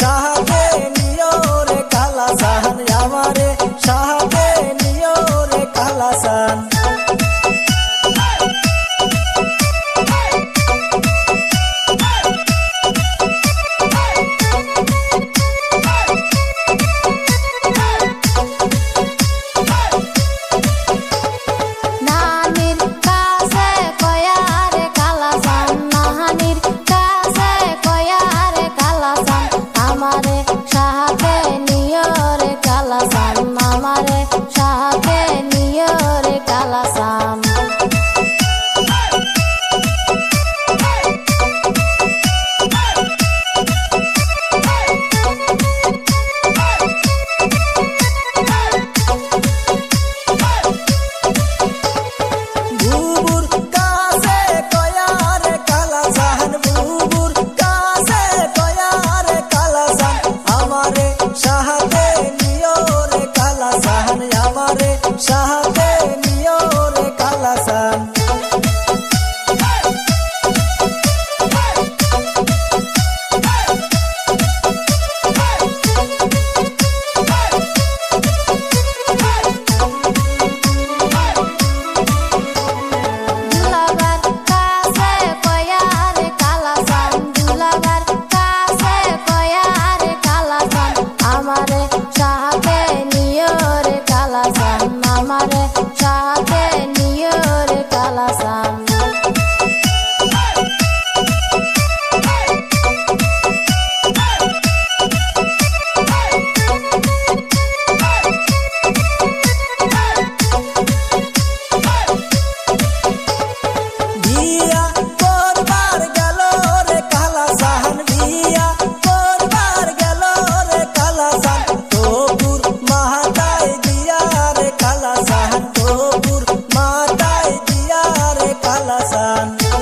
शाह সাহারে নিয়রে কালা সাহান আমারে সাহা 复杂。Oh,